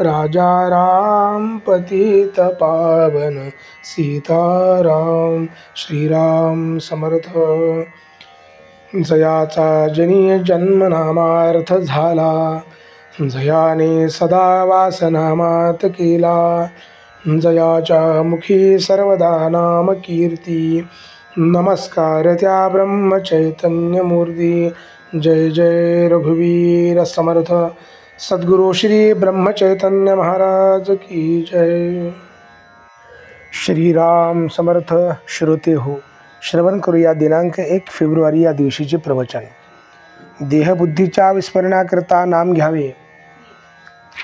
राजा राम पतित पावन सीताराम श्रीराम समर्थ। जयाचा जनी जन्मनामार्थ झाला जयाने सदा वासनामात केला। जयाच्या मुखी सर्वदा नाम कीर्ती नमस्कार त्या ब्रह्मचैतन्यमूर्ती जय जय रघुवीर समर्थ। सद्गुरु श्री ब्रह्मचैतन्य महाराज की जय। श्रीराम समर्थ श्रोते हो। श्रवण करूया दिनांक एक फेब्रुवारी या दिवशीचे प्रवचन। देहबुद्धीच्या विस्मरणाकरता नाम घ्यावे।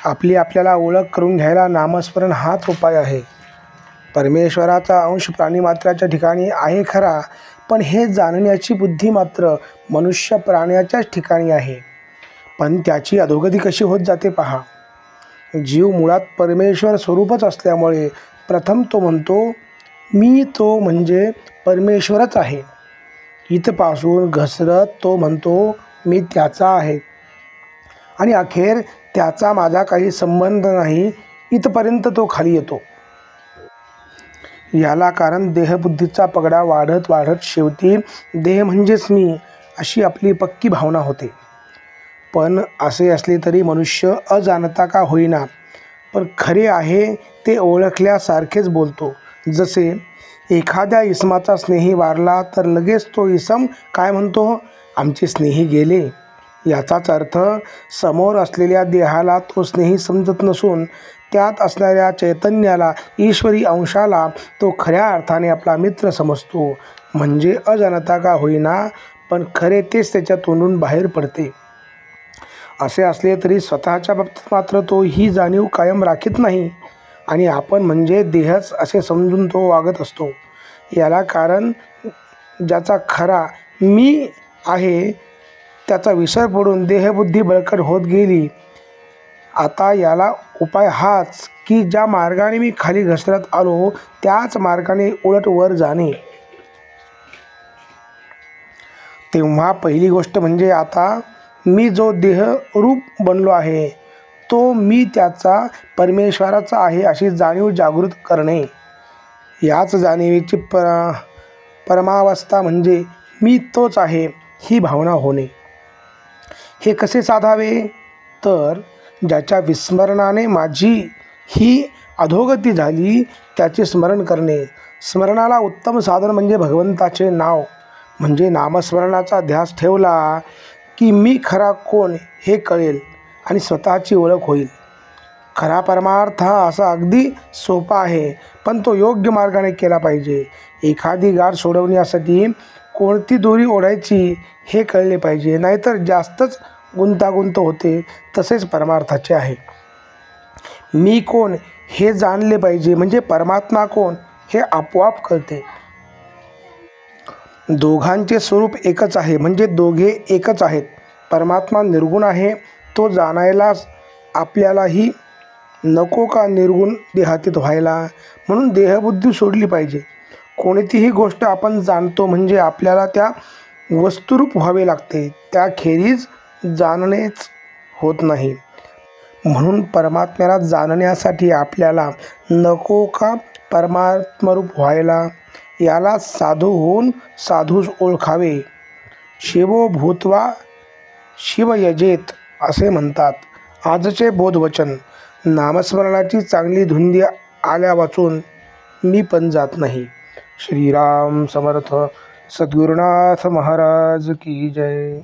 आपली आपल्याला ओळख करून घ्यायला नामस्मरण हाच उपाय आहे। परमेश्वराचा अंश प्राणीमात्राच्या ठिकाणी आहे खरा पण हे जाणण्याची बुद्धी मात्र मनुष्य प्राण्याच्याच ठिकाणी आहे। पण त्याची अधोगती कशी होत जाते पहा. जीव मुळात परमेश्वर स्वरूपच असल्यामुळे प्रथम तो म्हणतो मी तो म्हणजे परमेश्वरच आहे. इथपासून घसरत तो म्हणतो मी त्याचा आहे. आणि अखेर त्याचा माझा काही संबंध नाही. इथपर्यंत तो खाली येतो. याला कारण देहबुद्धीचा पगडा वाढत वाढत शेवटी देह म्हणजेच मी अशी आपली पक्की भावना होते. पण असे असले तरी मनुष्य अजाणता का होईना? पण खरे आहे ते ओळखल्यासारखेच बोलतो. जसे एखाद्या इसमाचा स्नेही वारला तर लगेच तो इसम काय म्हणतो? आमचे स्नेही गेले. याचाच अर्थ समोर असलेल्या देहाला तो स्नेही समजत नसून त्यात असणाऱ्या चैतन्याला ईश्वरी अंशाला तो खऱ्या अर्थाने आपला मित्र समजतो. म्हणजे अजाणता का होईना पण खरे तेच त्याच्या तोंडून बाहेर पडते. असे असले तरी स्वतःच्या बाबतीत मात्र तो ही जाणीव कायम राखीत नाही. आणि आपण म्हणजे देहच असे समजून तो वागत असतो. याला कारण ज्याचा खरा मी आहे त्याचा विसर पडून देहबुद्धी बळकट होत गेली. आता याला उपाय हाच की ज्या मार्गाने मी खाली घसरत आलो त्याच मार्गाने उलट वर जाणे. तेव्हा पहिली गोष्ट म्हणजे आता मी जो देह रूप बनलो आहे तो मी त्याचा परमेश्वराचा आहे अशी जाणीव जागृत करणे. याच जाणीवेची पर परमावस्था म्हणजे मी तोच आहे ही भावना होणे. हे कसे साधावे? तर ज्याच्या विस्मरणाने माझी ही अधोगती झाली त्याचे स्मरण करणे. स्मरणाला उत्तम साधन म्हणजे भगवंताचे नाव. म्हणजे नामस्मरणाचा ध्यास ठेवला की मी खरा कोण हे कळेल आणि स्वतःची ओळख होईल. खरा परमार्थ हा असा अगदी सोपा आहे पण तो योग्य मार्गाने केला पाहिजे. एखादी गाठ सोडवण्यासाठी कोणती दोरी ओढायची हे कळले पाहिजे. नाहीतर जास्तच गुंतागुंत होते तसेच परमार्थाचे आहे. मी कोण हे जाणले पाहिजे म्हणजे परमात्मा कोण हे आपोआप कळते. दोघांचे स्वरूप एकच आहे म्हणजे दोघे एकच आहेत. परमात्मा निर्गुण आहे तो जाणायलाच आपल्यालाही नको का निर्गुण देहातीत व्हायला? म्हणून देहबुद्धी सोडली पाहिजे. कोणतीही गोष्ट आपण जाणतो म्हणजे आपल्याला त्या वस्तुरूप व्हावे लागते. त्याखेरीज जाणणेच होत नाही. म्हणून परमात्म्याला जाणण्यासाठी आपल्याला नको का परमात्मरूप व्हायला? याला साधू होऊन साधूच ओळखावे. शिवो भूतवा शिवयजेत असे म्हणतात. आजचे बोधवचन. नामस्मरणाची चांगली धुंदी आल्या वाचून मी पण जात नाही. श्रीराम समर्थ. सद्गुरुनाथ महाराज की जय.